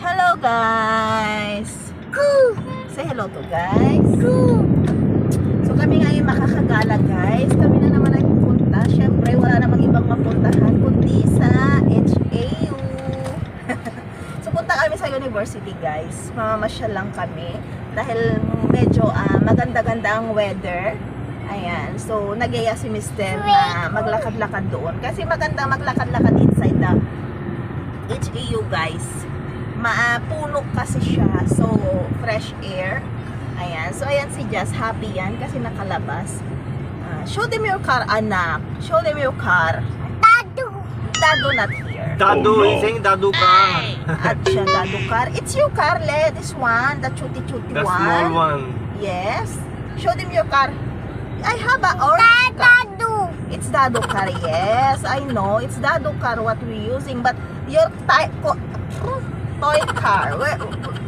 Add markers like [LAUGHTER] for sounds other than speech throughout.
Hello guys! Say hello to guys. So kami ngayon makakagala guys. Kami na naman ay pupunta. Siyempre wala namang ibang mapuntahan kundi sa HAU. [LAUGHS] so punta kami sa university guys. Mamamasyal lang kami. Dahil medyo ah, maganda-ganda ang weather. Ayan. So nagyaya si Mr. na maglakad-lakad doon. Kasi maganda maglakad-lakad inside the HAU guys. Maapuno kasi siya. So, fresh air. Ayan. So, ayan si Jazz. Happy yan kasi nakalabas. Ah, show them your car, anak. Show them your car. Dado not here. Dadu, he's saying Dadu car. At siya, Dado car. It's your car, Le. This one. The chuti-chuti The one. small one. Yes. Show them your car. I have a orange. It's Dado car, yes. I know. It's Dado car what we're using. But your toy car.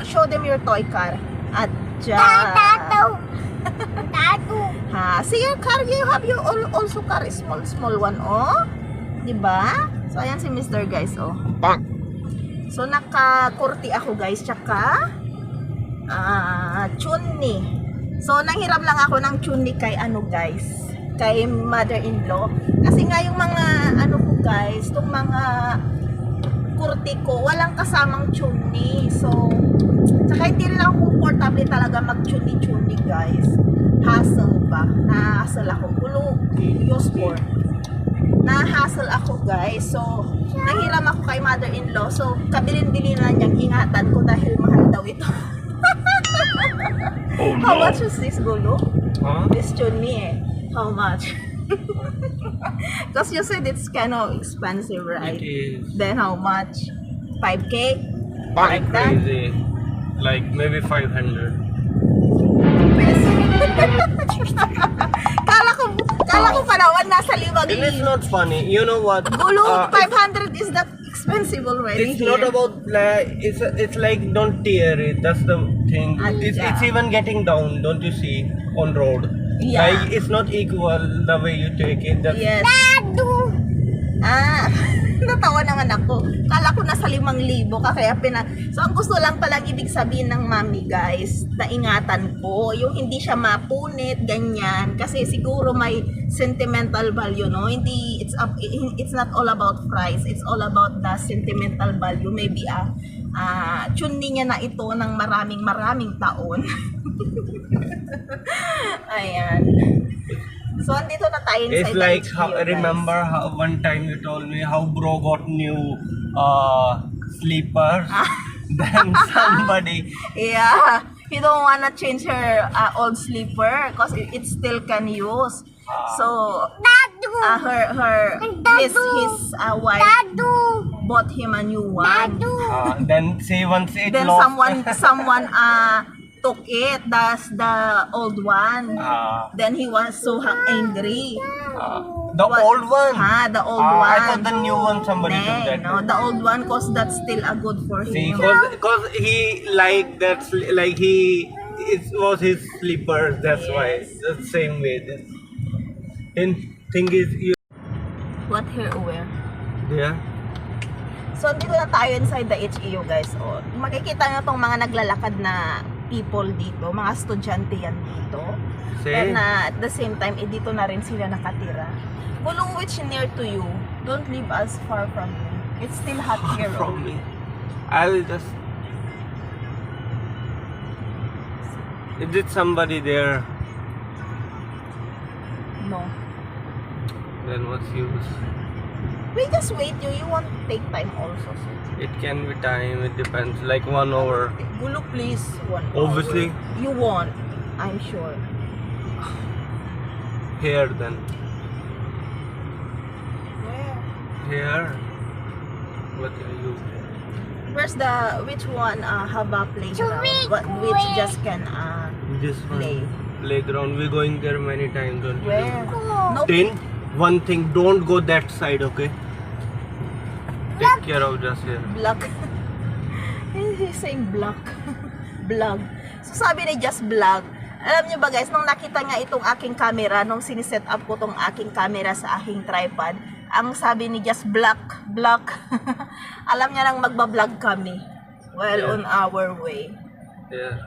Show them your toy car. At [LAUGHS] Ha, see your car, you have your al- also car, small, small one, oh. Diba? So, ayan si Mr. guys, oh. So, naka-kurti ako, guys, tsaka, ah, chunni. So, nanghiram lang ako ng chunni kay, ano, guys, kay mother-in-law. Kasi nga yung mga, ano ko, guys, itong mga kurti ko, walang kasamang chunni. So, tsaka hindi rin ako comfortable talaga mag-chunni-chunni, guys. Hassle ba? Na-hassle ako. Kulo, use for. Na-hassle ako, guys. So, nahiram ako kay mother-in-law. So, kabilin-bilin na niyang ingatan ko dahil mahal daw ito. [LAUGHS] How much is this, Gulo? Huh? This chunni eh. How much? [LAUGHS] Because you said it's kind of expensive, right? It is. Then how much? 5k? Like that? crazy. Like maybe 500. [LAUGHS] kala ko, kala ko palawan nasa limang It is not funny. You know what? Gulo, Uh, 500 is that expensive already it's here. not about like it's it's like don't tear it. That's the thing. It's, it's even getting down. Don't you see on road? Yeah. Like it's not equal the way you take it. That's, Yes. Ah, natawa naman ako. Kala ko nasa limang libo ka kaya pina... So, ang gusto lang palang ibig sabihin ng mami guys, na ingatan ko, yung hindi siya mapunit, ganyan. Kasi siguro may sentimental value, no? Hindi, it's, up, it's not all about price. It's all about the sentimental value. Maybe, ah, ah, chunni niya na ito ng maraming maraming taon. [LAUGHS] Ayan. So, andito na tayo inside It's like HQ, how guys. remember how one time you told me how bro got new uh sleepers. Ah. [LAUGHS] then somebody Yeah, he don't wanna change her uh, old sleeper because it, it still can use. So, uh, her her his his uh, wife bought him a new one. uh, then say once it Then lost. someone someone [LAUGHS] uh took it. That's the old one. uh, Then he was so ha- angry. uh, the What- old one. Ha, the old Ah, one. I thought the new one somebody took that. no, the old one cause that's still a good for See, him. cause, cause he like that sli- like he it was his slippers. That's why the same way. This and thing is you What hair wear? yeah. So, dito na tayo inside the HEU, guys. O, makikita nyo tong mga naglalakad na people dito. Mga estudyante yan dito. See? And uh, at the same time, eh, dito na rin sila nakatira. Gulong which near to you. Don't leave us far from you. It's still hot here. oh. from me. I will just. Is it somebody there? No. Then what's use? We just wait you. You won't take time also. So. It can be time. It depends. Like one hour. Gulo, please. One Obviously. hour. You won't. I'm sure. Here then. Where? Here. What are you? Where's the, which one uh, have a playground? What, which just can, uh, This one. Play. Playground. We're going there many times. Don't you? where? No. Then one thing. Don't go that side. Okay. Take care of just here. Block. He's saying block. Vlog. [LAUGHS] So sabi ni Just Vlog, alam niyo ba guys, nung nakita nga itong aking camera, nung siniset up ko tong aking camera sa aking tripod, ang sabi ni Just Black, Black, [LAUGHS] alam niya nang magbablog kami while Yeah. on our way. Yeah.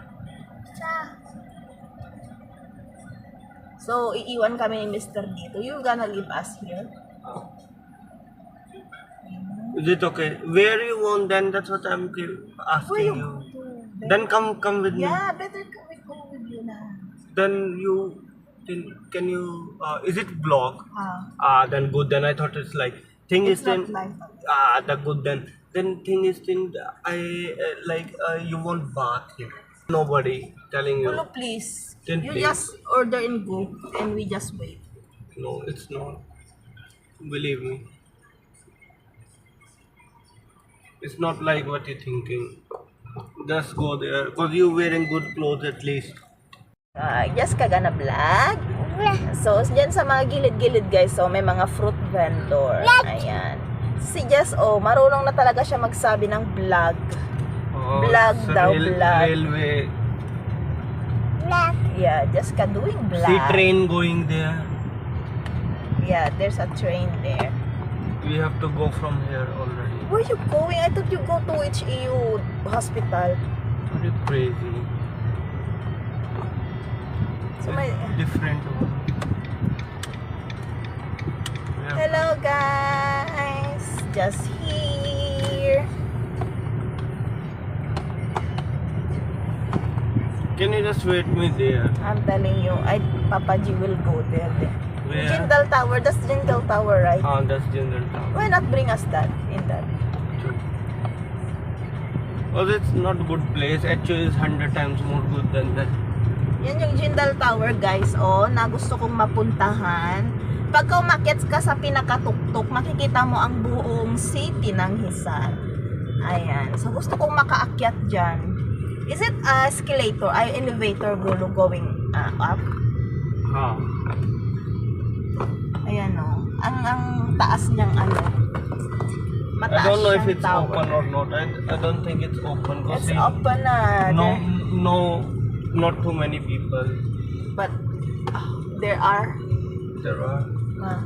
So, iiwan kami ni Mr. dito. You gonna leave us here? Oh. Is it okay? Where you want then? That's what I'm ki- asking Where you you. Then come come with me. Yeah, better we go with you na. Then you can, can you uh, is it vlog? Ah, Ah then good then I thought it's like thing it's is not then live. ah the good then then thing is then I uh, like uh, you want bath here. Nobody telling you. Kulo, please. Then you please. just order and go and we just wait. No, it's not. Believe me. It's not like what you're thinking. Just go there. Because you're wearing good clothes at least. Ah, just ka gana vlog. So, dyan sa mga gilid-gilid guys, so may mga fruit vendor. Ayan. Si Jess, oh, marunong na talaga siya magsabi ng vlog. Oh, Vlog daw, rail- vlog. Railway. Yeah, just ka doing vlog. See train going there. Yeah, there's a train there. We have to go from here already. Where you going? I thought you go to HEU hospital. Are you crazy. So may... Different. Hello guys! Just here. Can you just wait me there? I'm telling you, I Papa G will go there. Where? Jindal Tower, that's Jindal Tower, right? Ah, that's General Town. Why not bring us that in that? Because it's not good place. Actually, it's hundred times more good than that. Yan yung Jindal Tower, guys, oh, na gusto kong mapuntahan. Pagka umakyat ka sa pinakatuktok, makikita mo ang buong city ng Hisan. Ayan. So, gusto kong makaakyat dyan. Is it a escalator, ay elevator gulo going uh, up? Ah. Ayan, oh. Ang, ang taas niyang ano. I Mataas don't know if it's tower. open or not. I, I don't think it's open. It's see, open na. No, There- no, not too many people. but ah, there are. There are. ah.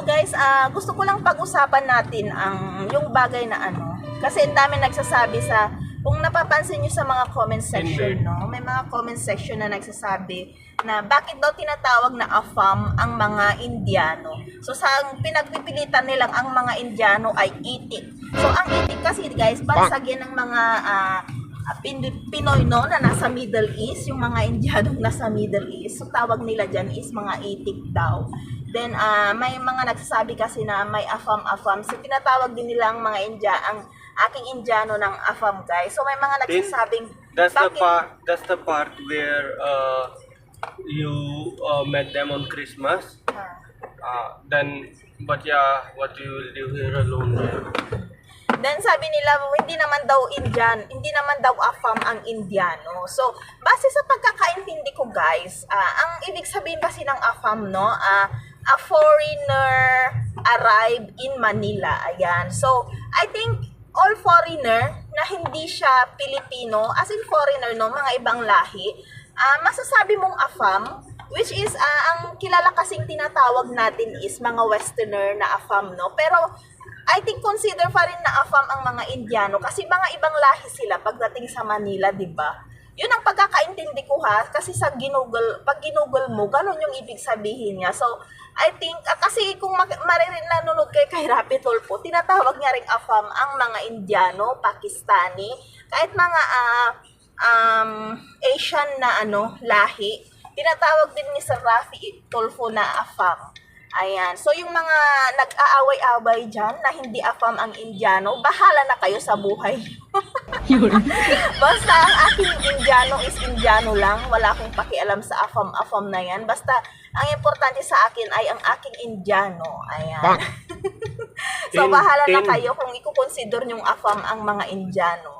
So guys, ah gusto ko lang pag-usapan natin ang yung bagay na ano. Kasi ang dami nagsasabi sa kung napapansin niyo sa mga comment section, no, may mga comment section na nagsasabi na bakit daw tinatawag na AFAM ang mga Indiano. So sa pinagpipilitan nilang ang mga Indiano ay itik. So ang itik kasi guys, bansag yan ng mga Pin- Pinoy no na nasa Middle East, yung mga Indianong nasa Middle East. So tawag nila diyan is mga itik daw. Then ah, may mga nagsasabi kasi na may afam afam. So tinatawag din nila ang mga India ang aking Indiano ng afam guys. So may mga Then, nagsasabing That's the bakit- part. That's the part where uh, you uh, met them on Christmas. Ah. Uh, then, but yeah, what you will do here alone. Then sabi nila, hindi naman daw Indian, hindi naman daw AFAM ang Indiano. So, base sa pagkakaintindi ko guys, ah, ang ibig sabihin kasi ng AFAM, no, ah, a foreigner arrived in Manila. Ayan. So, I think all foreigner na hindi siya Pilipino, as in foreigner, no, mga ibang lahi, ah, masasabi mong AFAM, which is, ah, ang kilala kasing tinatawag natin is mga westerner na AFAM, no? Pero, I think consider pa rin na AFAM ang mga Indiano kasi mga ibang lahi sila pagdating sa Manila, 'di ba? 'Yun ang pagkakaintindi ko ha kasi sa ginugol, pag ginugol mo, ganun yung ibig sabihin niya. So, I think ah, kasi kung maririn nanonood kay kay Rapi Tulfo, tinatawag niya ring AFAM ang mga Indiano, Pakistani, kahit mga ah, um, Asian na ano, lahi. Tinatawag din ni Sir Rafi Tulfo na AFAM. Ayan. So, yung mga nag-aaway-away dyan na hindi afam ang Indiano, bahala na kayo sa buhay. [LAUGHS] Basta ang aking Indiano is Indiano lang. Wala akong pakialam sa afam-afam na yan. Basta, ang importante sa akin ay ang aking Indiano. Ayan. [LAUGHS] so, bahala na kayo kung ikukonsider nyong afam ang mga Indiano.